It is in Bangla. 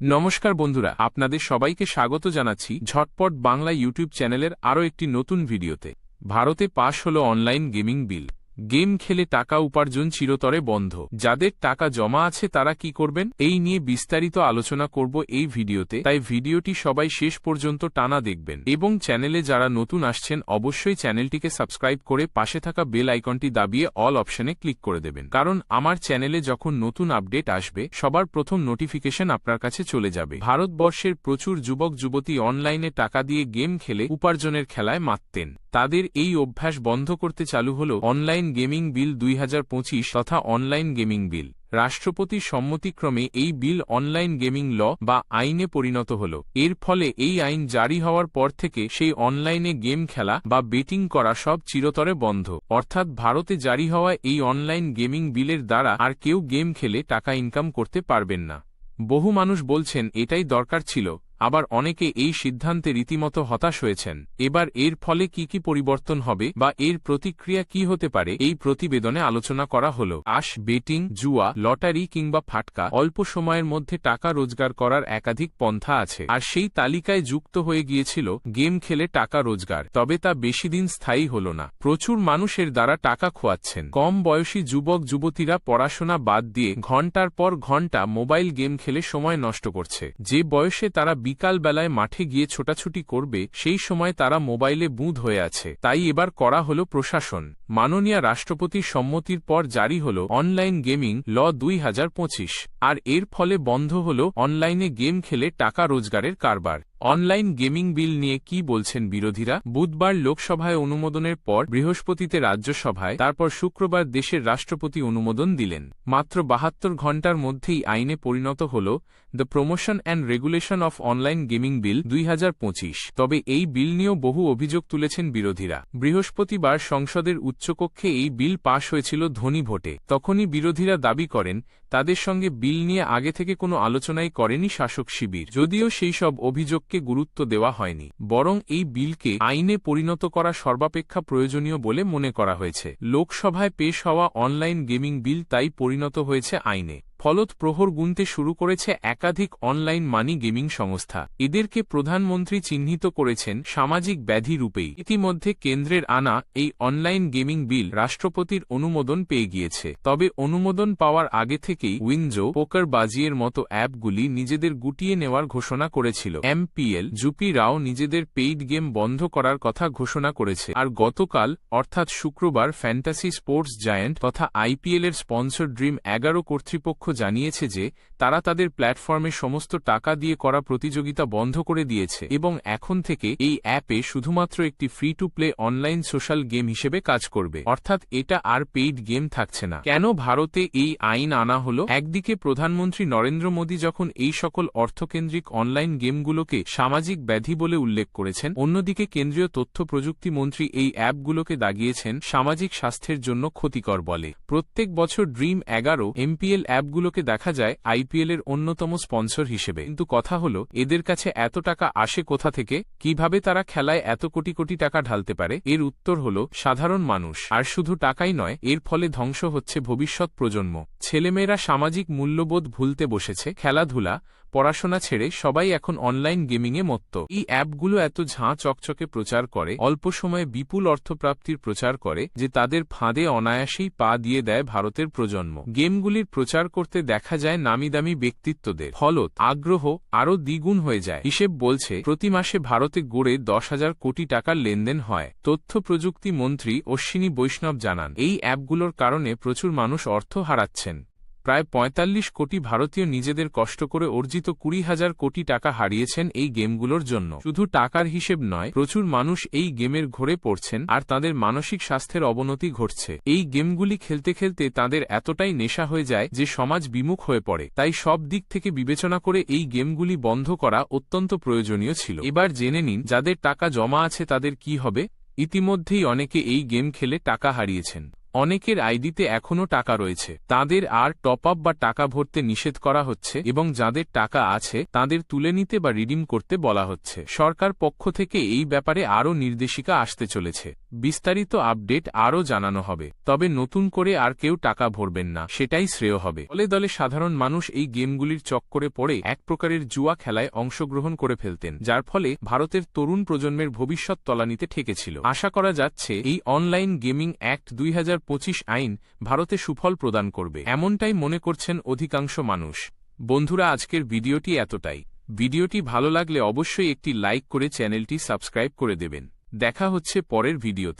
নমস্কার বন্ধুরা, আপনাদের সবাইকে স্বাগত জানাচ্ছি ঝটপট বাংলা ইউটিউব চ্যানেলের আরও একটি নতুন ভিডিওতে। ভারতে পাশ হল অনলাইন গেমিং বিল গেম খেলে টাকা উপার্জন চিরতরে বন্ধ। যাদের টাকা জমা আছে তারা কি করবেন? এই নিয়ে বিস্তারিত আলোচনা করব এই ভিডিওতে। তাই ভিডিওটি সবাই শেষ পর্যন্ত টানা দেখবেন। এবং চ্যানেলে যারা নতুন আসছেন, অবশ্যই চ্যানেলটিকে সাবস্ক্রাইব করে পাশে থাকা বেল আইকনটি দাবিয়ে অল অপশনে ক্লিক করে দেবেন। কারণ আমার চ্যানেলে যখন নতুন আপডেট আসবে, সবার প্রথম নোটিফিকেশন আপনার কাছে চলে যাবে। ভারতবর্ষের প্রচুর যুবক যুবতী অনলাইনে টাকা দিয়ে গেম খেলে উপার্জনের খেলায় মাততেন তাদের এই অভ্যাস বন্ধ করতে চালু হল অনলাইন গেমিং বিল দুই হাজার পঁচিশ তথা অনলাইন গেমিং বিল। রাষ্ট্রপতির সম্মতিক্রমে এই বিল অনলাইন গেমিং ল বা আইনে পরিণত হল। এর ফলে এই আইন জারি হওয়ার পর থেকে সেই অনলাইনে গেম খেলা বা বেটিং করা সব চিরতরে বন্ধ। অর্থাৎ ভারতে জারি হওয়া এই অনলাইন গেমিং বিলের দ্বারা আর কেউ গেম খেলে টাকা ইনকাম করতে পারবেন না। বহু মানুষ বলছেন এটাই দরকার ছিল। আবার অনেকে এই সিদ্ধান্তে রীতিমতো হতাশ হয়েছেন। এবার এর ফলে কি কি পরিবর্তন হবে বা এর প্রতিক্রিয়া কি হতে পারে এই প্রতিবেদনে আলোচনা করা হল। আশ, বেটিং, জুয়া, লটারি কিংবা ফাটকা অল্প সময়ের মধ্যে টাকা রোজগার করার একাধিক পন্থা আছে। আর সেই তালিকায় যুক্ত হয়ে গিয়েছিল, গেম খেলে টাকা রোজগার। তবে তা বেশি দিন স্থায়ী হল না। প্রচুর মানুষের দ্বারা টাকা খোয়াচ্ছেন। কম বয়সী যুবক, যুবতীরা পড়াশোনা বাদ দিয়ে ঘণ্টার পর ঘণ্টা মোবাইল গেম খেলে সময় নষ্ট করছে। যে বয়সে তারা বিকালবেলায় মাঠে গিয়ে ছোটাছুটি করবে, সেই সময় তারা মোবাইলে বুঁদ হয়ে আছে। তাই এবার করা হল প্রশাসন। মাননীয় রাষ্ট্রপতির সম্মতির পর জারি হল অনলাইন গেমিং ল দুই হাজার পঁচিশ। আর এর ফলে বন্ধ হল অনলাইনে গেম খেলে টাকা রোজগারের কারবার। অনলাইন গেমিং বিল নিয়ে কি বলছেন বিরোধীরা? বুধবার লোকসভায় অনুমোদনের পর বৃহস্পতিতে রাজ্যসভায়, তারপর শুক্রবার দেশের রাষ্ট্রপতি অনুমোদন দিলেন। মাত্র বাহাত্তর ঘণ্টার মধ্যেই আইনে পরিণত হল the promotion and regulation of online gaming bill দুই হাজার পঁচিশ তবে এই বিল নিয়েও বহু অভিযোগ তুলেছেন বিরোধীরা। বৃহস্পতিবার সংসদের উচ্চকক্ষে এই বিল পাশ হয়েছিল ধনী ভোটে। তখনই বিরোধীরা দাবি করেন, তাদের সঙ্গে বিল নিয়ে আগে থেকে কোনো আলোচনাই করেনি শাসক শিবির। যদিও সেই সব অভিযোগকে গুরুত্ব দেওয়া হয়নি, বরং এই বিলকে আইনে পরিণত করা সর্বাপেক্ষা প্রয়োজনীয় বলে মনে করা হয়েছে। লোকসভায় পেশ হওয়া অনলাইন গেমিং বিল তাই পরিণত হয়েছে আইনে। ফলত প্রহর গুনতে শুরু করেছে একাধিক অনলাইন মানি গেমিং সংস্থা। এদেরকে প্রধানমন্ত্রী চিহ্নিত করেছেন সামাজিক ব্যাধি রূপেই। ইতিমধ্যে কেন্দ্রের আনা এই অনলাইন গেমিং বিল রাষ্ট্রপতির অনুমোদন পেয়ে গিয়েছে। তবে অনুমোদন পাওয়ার আগে থেকেই উইনজো পোকার বাজিয়ের মতো অ্যাপগুলি নিজেদের গুটিয়ে নেওয়ার ঘোষণা করেছিল। এমপিএল, জুপি রাও নিজেদের পেইড গেম বন্ধ করার কথা ঘোষণা করেছে। আর গতকাল, অর্থাৎ শুক্রবার, ফ্যান্টাসি স্পোর্টস জায়ান্ট তথা আইপিএল এর স্পন্সর ড্রিম এগারো কর্তৃপক্ষ জানিয়েছে যে, তারা তাদের প্ল্যাটফর্মে সমস্ত টাকা দিয়ে করা প্রতিযোগিতা বন্ধ করে দিয়েছে এবং এখন থেকে এই অ্যাপে শুধুমাত্র একটি free to play online social game হিসেবে কাজ করবে। অর্থাৎ এটা আর পেইড গেম থাকছে না। কেন ভারতে এই আইন আনা হল? একদিকে প্রধানমন্ত্রী নরেন্দ্র মোদী যখন এই সকল অর্থকেন্দ্রিক অনলাইন গেমগুলোকে সামাজিক ব্যাধি বলে উল্লেখ করেছেন, অন্যদিকে কেন্দ্রীয় তথ্য প্রযুক্তি মন্ত্রী এই অ্যাপগুলোকে দাগিয়েছেন সামাজিক স্বাস্থ্যের জন্য ক্ষতিকর বলে। প্রত্যেক বছর ড্রিম এগারো এমপিএল অ্যাপগুলো দলগুলোকে দেখা যায়, আইপিএলের অন্যতম স্পন্সর হিসেবে। কিন্তু কথা হল, এদের কাছে এত টাকা আসে কোথা থেকে? কীভাবে তারা খেলায় এত কোটি কোটি টাকা ঢালতে পারে? এর উত্তর হল, সাধারণ মানুষ। আর শুধু টাকাই নয়, এর ফলে ধ্বংস হচ্ছে ভবিষ্যৎ প্রজন্ম। ছেলেমেয়েরা সামাজিক মূল্যবোধ ভুলতে বসেছে, খেলাধুলা পড়াশোনা ছেড়ে সবাই এখন অনলাইন গেমিংয়ে মত্ত। এই অ্যাপগুলো এত ঝাঁ চকচকে প্রচার করে, অল্প সময়ে বিপুল অর্থপ্রাপ্তির প্রচার করে, যে তাদের ফাঁদে অনায়াসেই পা দিয়ে দেয় ভারতের প্রজন্ম। গেমগুলির প্রচার করতে দেখা যায় নামিদামি ব্যক্তিত্বদের। ফলত আগ্রহ আরও দ্বিগুণ হয়ে যায়। হিসেব বলছে, প্রতি মাসে ভারতে গড়ে দশ হাজার কোটি টাকার লেনদেন হয়। তথ্য প্রযুক্তি মন্ত্রী অশ্বিনী বৈষ্ণব জানান, এই অ্যাপগুলোর কারণে প্রচুর মানুষ অর্থ হারাচ্ছেন। প্রায় ৪৫ কোটি ভারতীয় নিজেদের কষ্ট করে অর্জিত কুড়ি হাজার কোটি টাকা হারিয়েছেন এই গেমগুলোর জন্য। শুধু টাকার হিসেব নয়, প্রচুর মানুষ এই গেমের ঘরে পড়ছেন আর তাদের মানসিক স্বাস্থ্যের অবনতি ঘটছে। এই গেমগুলি খেলতে খেলতে তাদের এতটাই নেশা হয়ে যায় যে সমাজ বিমুখ হয়ে পড়ে। তাই সব দিক থেকে বিবেচনা করে এই গেমগুলি বন্ধ করা অত্যন্ত প্রয়োজনীয় ছিল। এবার জেনে নিন, যাদের টাকা জমা আছে তাদের কি হবে? ইতিমধ্যেই অনেকে এই গেম খেলে টাকা হারিয়েছেন। অনেকের আইডিতে এখনও টাকা রয়েছে। তাদের আর টপ আপ বা টাকা ভরতে নিষেধ করা হচ্ছে এবং যাদের টাকা আছে, তাদের তুলে নিতে বা রিডিম করতে বলা হচ্ছে। সরকার পক্ষ থেকে এই ব্যাপারে আরও নির্দেশিকা আসতে চলেছে। বিস্তারিত আপডেট আরও জানানো হবে। তবে নতুন করে আর কেউ টাকা ভরবেন না, সেটাই শ্রেয় হবে। দলে দলে সাধারণ মানুষ এই গেমগুলির চক্করে পড়ে এক প্রকারের জুয়া খেলায় অংশগ্রহণ করে ফেলতেন, যার ফলে ভারতের তরুণ প্রজন্মের ভবিষ্যৎ তলানিতে ঠেকেছিল। আশা করা যাচ্ছে, এই অনলাইন গেমিং অ্যাক্ট দুই হাজার আইন ভারতে সুফল প্রদান করবে। এমনটাই মনে করছেন অধিকাংশ মানুষ। বন্ধুরা, আজকের ভিডিওটি এতটাই। ভিডিওটি ভালো লাগলে অবশ্যই একটি লাইক করে চ্যানেলটি সাবস্ক্রাইব করে দেবেন। দেখা হচ্ছে পরের ভিডিওতে।